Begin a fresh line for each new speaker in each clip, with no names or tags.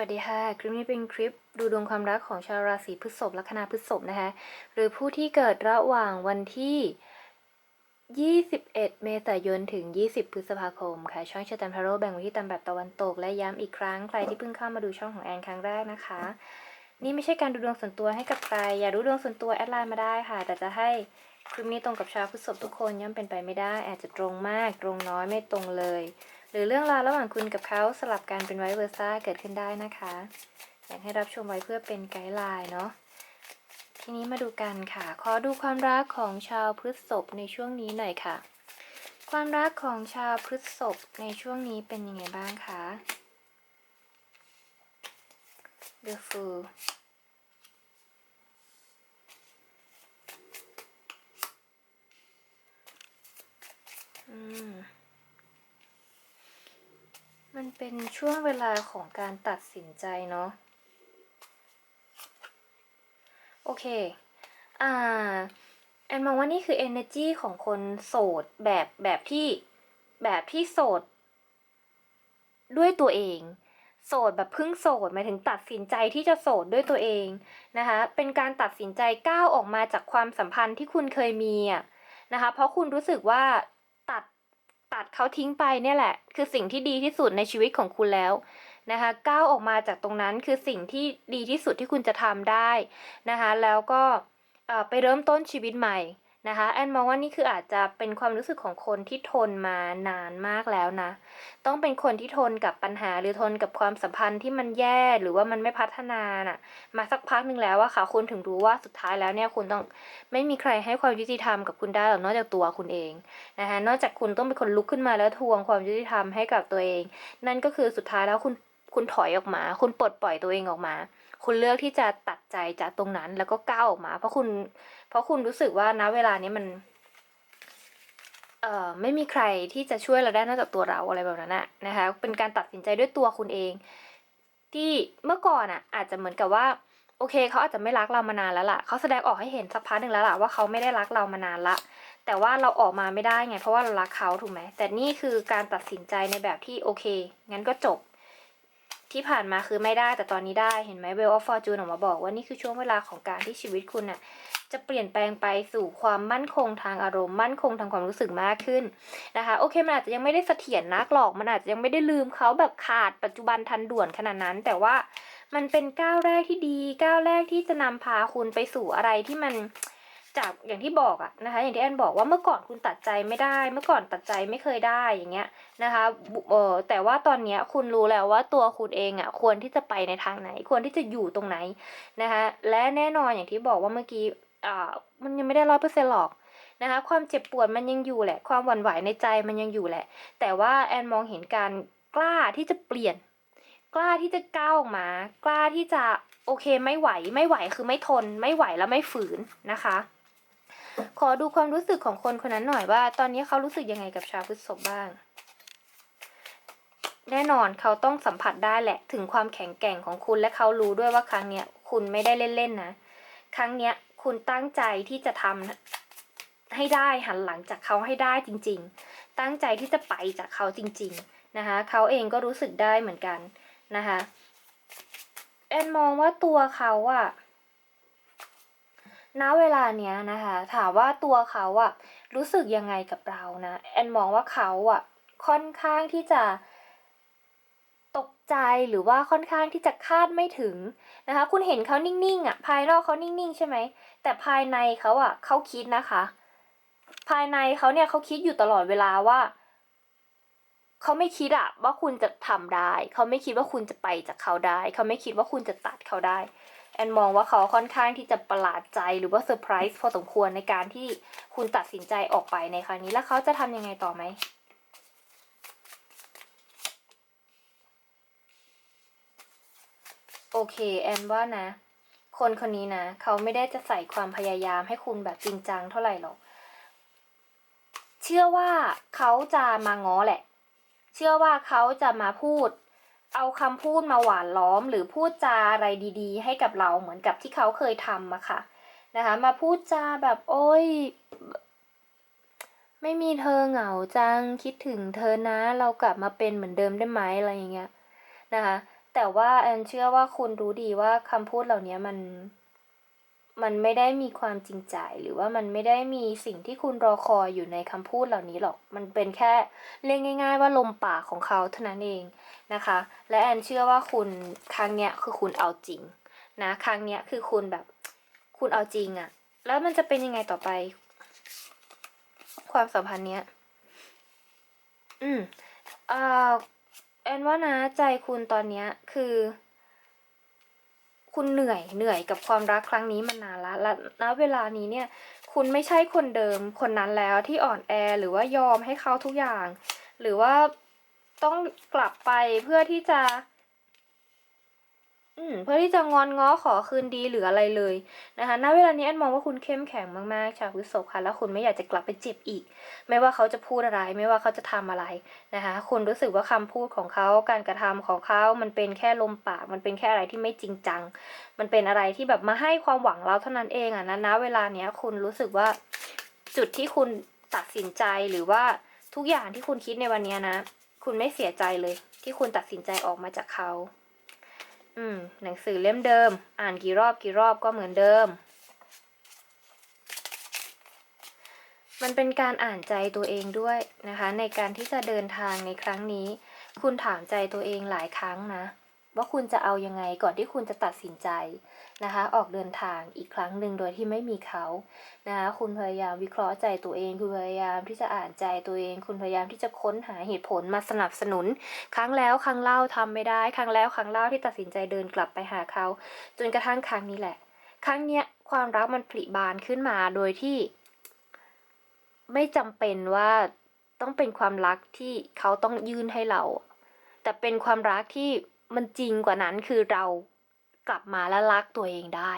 วัสดีค่ะ คลิปนี้เป็นคลิปดูดวงความรักของชาวราศีพฤษภลัคนาพฤษภนะคะ หรือผู้ที่เกิดระหว่างวันที่ 21 เมษายนถึง 20 พฤษภาคมค่ะ ช่องชาตันพาโรแบ่งไว้ที่ตามแบบตะวันตก และย้ำอีกครั้ง ใครที่เพิ่งเข้ามาดูช่องของแอนครั้งแรกนะคะ นี่ไม่ใช่การดูดวงส่วนตัวให้กับใคร อย่าดูดวงส่วนตัวแอดไลน์มาได้ค่ะ แต่จะให้คลิปนี้ตรงกับชาวพฤษภทุกคนย่อมเป็นไปไม่ได้ อาจจะตรงมาก ตรงน้อยไม่ตรงเลย รือเรื่องราวระหว่างคุณกับเขาสลับกันเป็นไวเวอร์ซ่าเกิดขึ้นได้นะคะ อยากให้รับชมไว้เพื่อเป็นไกด์ไลน์เนาะทีนี้มาดูกันค่ะ ขอดูความรักของชาวพฤษภในช่วงนี้หน่อยค่ะ ความรักของชาวพฤษภในช่วงนี้เป็นยังไงบ้างคะ The Fool อืม มันเป็นช่วงเวลาของการตัดสินใจเนาะ โอเค อ่า แอนมองว่านี่คือ energy ของคนโสดแบบแบบที่แบบที่โสด ด้วยตัวเอง โสดแบบเพิ่งโสดหมายถึงตัดสินใจที่จะโสดด้วยตัวเองนะคะ เป็นการตัดสินใจก้าวออกมาจากความสัมพันธ์ที่คุณเคยมีอะนะคะ เพราะคุณรู้สึกว่า ตัดเขาทิ้งไปเนี่ยแหละ คือสิ่งที่ดีที่สุดในชีวิตของคุณแล้วนะคะก้าวออกมาจากตรงนั้นคือสิ่งที่ดีที่สุดที่คุณจะทำได้นะคะแล้วก็ไปเริ่มต้นชีวิตใหม่ นะคะแอนมองว่านี่คืออาจจะเป็นความรู้สึกของคนที่ทนมานานมากแล้วนะ ต้องเป็นคนที่ทนกับปัญหาหรือทนกับความสัมพันธ์ที่มันแย่หรือว่ามันไม่พัฒนาน่ะ มาสักพักหนึ่งแล้วอะค่ะคุณถึงรู้ว่าสุดท้ายแล้วเนี่ยคุณต้องไม่มีใครให้ความยุติธรรมกับคุณได้หรอกนอกจากตัวคุณเองนะคะนอกจากคุณต้องเป็นคนลุกขึ้นมาแล้วทวงความยุติธรรมให้กับตัวเอง นั่นก็คือสุดท้ายแล้วคุณคุณถอยออกมา คุณปลดปล่อยตัวเองออกมา คุณเลือกที่จะตัดใจจากตรงนั้นแล้วก็ก้าวออกมา เพราะคุณ เพราะคุณรู้สึกว่าณเวลานี้มัน เอ่อไม่มีใครที่จะช่วยเราได้นอกจากตัวเราอะไรแบบนั้นนะนะคะ เป็นการตัดสินใจด้วยตัวคุณเอง ที่เมื่อก่อนอะอาจจะเหมือนกับว่า โอเคเขาอาจจะไม่รักเรามานานแล้วล่ะเขาแสดงออกให้เห็นสักพักหนึ่งแล้วล่ะว่าเขาไม่ได้รักเรามานานละแต่ว่าเราออกมาไม่ได้ไง เพราะว่าเรารักเขาถูกไหมแต่นี่คือการตัดสินใจในแบบที่โอเค งั้นก็จบ ที่ผ่านมาคือไม่ได้แต่ตอนนี้ได้เห็นไหมเวลออฟฟอร์จูนออกมาบอกว่านี่คือช่วงเวลาของการที่ชีวิตคุณน่ะจะเปลี่ยนแปลงไปสู่ความมั่นคงทางอารมณ์มั่นคงทางความรู้สึกมากขึ้นนะคะโอเคมันอาจจะยังไม่ได้เสถียรนักหรอกมันอาจจะยังไม่ได้ลืมเขาแบบขาดปัจจุบันทันด่วนขนาดนั้น แต่ว่ามันเป็นก้าวแรกที่ดีก้าวแรกที่จะนำพาคุณไปสู่อะไรที่มัน จากอย่างที่บอกอะนะคะ อย่างที่แอนบอกว่าเมื่อก่อนคุณตัดใจไม่ได้ เมื่อก่อนตัดใจไม่เคยได้อย่างเงี้ยนะคะเออแต่ว่าตอนเนี้ยคุณรู้แล้วว่าตัวคุณเองอะควรที่จะไปในทางไหน ควรที่จะอยู่ตรงไหนนะคะและแน่นอนอย่างที่บอกว่าเมื่อกี้อ่ามันยังไม่ได้ร้อยเปอร์เซ็นต์หรอกนะคะความเจ็บปวดมันยังอยู่แหละ ความหวั่นไหวในใจมันยังอยู่แหละ แต่ว่าแอนมองเห็นการกล้าที่จะเปลี่ยน กล้าที่จะก้าวออกมา กล้าที่จะโอเคไม่ไหวไม่ไหวคือไม่ทน ไม่ไหวแล้วไม่ฝืนนะคะ ขอดูความรู้สึกของคนคนนั้นหน่อยว่า ตอนนี้เขารู้สึกยังไงกับชาวพฤษภบ้าง แน่นอนเขาต้องสัมผัสได้แหละ ถึงความแข็งแกร่งของคุณและเขารู้ด้วยว่าครั้งเนี้ยคุณไม่ได้เล่นๆนะ ครั้งเนี้ยคุณตั้งใจที่จะทำให้ได้หันหลังจากเขาให้ได้จริง ๆ ตั้งใจที่จะไปจากเขาจริง ๆนะคะเขาเองก็รู้สึกได้เหมือนกันนะคะแอนมองว่าตัวเขาอะ ณเวลาเนี้ยนะคะ ถามว่าตัวเขาอะรู้สึกยังไงกับเรานะ แอนมองว่าเขาอะค่อนข้างที่จะตกใจหรือว่าค่อนข้างที่จะคาดไม่ถึงนะคะ คุณเห็นเขานิ่งๆอะภายนอกเขานิ่งๆ ใช่ไหม แต่ภายในเขาอะเขาคิดนะคะ ภายในเขาเนี่ยเขาคิดอยู่ตลอดเวลาว่าเขาไม่คิดอะว่าคุณจะทำได้ เขาไม่คิดว่าคุณจะไปจากเขาได้ เขาไม่คิดว่าคุณจะตัดเขาได้ แอนมองว่าเขาค่อนข้างที่จะประหลาดใจหรือว่าเซอร์ไพรส์พอสมควรในการที่คุณตัดสินใจออกไปในครั้งนี้ แล้วเขาจะทำยังไงต่อไหมโอเคแอนว่านะ คนคนนี้นะ เขาไม่ได้จะใส่ความพยายามให้คุณแบบจริงจังเท่าไหร่หรอกเชื่อว่าเขาจะมาง้อแหละ เชื่อว่าเขาจะมาพูด เอาคำพูดมาหวานล้อม หรือพูดจาอะไรดีๆ ให้กับเราเหมือนกับที่เขาเคยทำอะค่ะนะคะ มาพูดจาแบบโอ้ยไม่มีเธอเหงาจังคิดถึงเธอนะเรากลับมาเป็นเหมือนเดิมได้ไหมอะไรอย่างเงี้ยนะคะ แต่ว่าแอนเชื่อว่าคุณรู้ดีว่าคำพูดเหล่านี้มัน มันไม่ได้มีความจริงใจหรือว่ามันไม่ได้มีสิ่งที่คุณรอคอยอยู่ในคำพูดเหล่านี้หรอก มันเป็นแค่เรียกง่าย ๆ ว่าลมปากของเขาเท่านั้นเองนะคะ และแอนเชื่อว่าคุณครั้งเนี้ยคือคุณเอาจริงนะครั้งเนี้ยคือคุณแบบคุณเอาจริงอะแล้วมันจะเป็นยังไงต่อไป ความสัมพันธ์เนี้ย อืมอ่าแอนว่านะใจคุณตอนเนี้ยคือ คุณเหนื่อยเหนื่อยกับความรักครั้งนี้มานานละและณเวลานี้เนี่ย คุณไม่ใช่คนเดิมคนนั้นแล้วที่อ่อนแอหรือว่ายอมให้เขาทุกอย่าง หรือว่าต้องกลับไปเพื่อที่จะ อืมเพื่อที่จะงอนง้อขอคืนดีหรืออะไรเลยนะคะณเวลานี้แอนมองว่าคุณเข้มแข็งมากๆชาวพฤษภค่ะแล้วคุณไม่อยากจะกลับไปเจ็บอีก ไม่ว่าเขาจะพูดอะไร ไม่ว่าเขาจะทำอะไรนะคะคุณรู้สึกว่าคำพูดของเขาการกระทำของเขา มันเป็นแค่ลมปาก มันเป็นแค่อะไรที่ไม่จริงจัง มันเป็นอะไรที่แบบมาให้ความหวังเราเท่านั้นเองอะนะณเวลาเนี้ยคุณรู้สึกว่าจุดที่คุณตัดสินใจหรือว่าทุกอย่างที่คุณคิดในวันเนี้ยนะ คุณไม่เสียใจเลย ที่คุณตัดสินใจออกมาจากเขา อืม หนังสือเล่มเดิม อ่านกี่รอบกี่รอบก็เหมือนเดิม มันเป็นการอ่านใจตัวเองด้วยนะคะ ในการที่จะเดินทางในครั้งนี้ คุณถามใจตัวเองหลายครั้งนะ ว่าคุณจะเอายังไงก่อนที่คุณจะตัดสินใจนะคะ ออกเดินทางอีกครั้งหนึ่งโดยที่ไม่มีเขานะคะคุณพยายามวิเคราะห์ใจตัวเอง คุณพยายามที่จะอ่านใจตัวเอง คุณพยายามที่จะค้นหาเหตุผลมาสนับสนุน ครั้งแล้วครั้งเล่าทำไม่ได้ ครั้งแล้วครั้งเล่าที่ตัดสินใจเดินกลับไปหาเขา จนกระทั่งครั้งนี้แหละ ครั้งเนี้ยความรักมันผลิบานขึ้นมาโดยที่ ไม่จำเป็นว่าต้องเป็นความรักที่เขาต้องยื่นให้เรา แต่เป็นความรักที่ มันจริงกว่านั้นคือเรากลับมาและรักตัวเองได้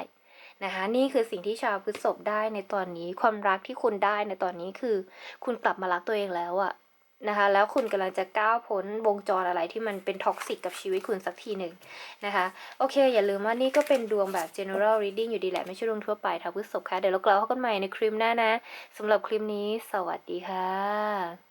นะคะนี่คือสิ่งที่ชาวพฤษภได้ในตอนนี้ความรักที่คุณได้ในตอนนี้คือ คุณกลับมารักตัวเองแล้วอะนะคะแล้วคุณกำลังจะก้าวพ้นวงจรอะไรที่มันเป็นท็อกซิกกับชีวิตคุณสักทีหนึ่งนะคะโอเค อย่าลืมว่านี่ก็เป็นดวงแบบ general reading อยู่ดีแหละ ไม่ใช่ดวงทั่วไปทางพฤษภค่ะเดี๋ยวเรากลับมาพบกันใหม่ในคลิปหน้านะสำหรับคลิปนี้ สวัสดีค่ะ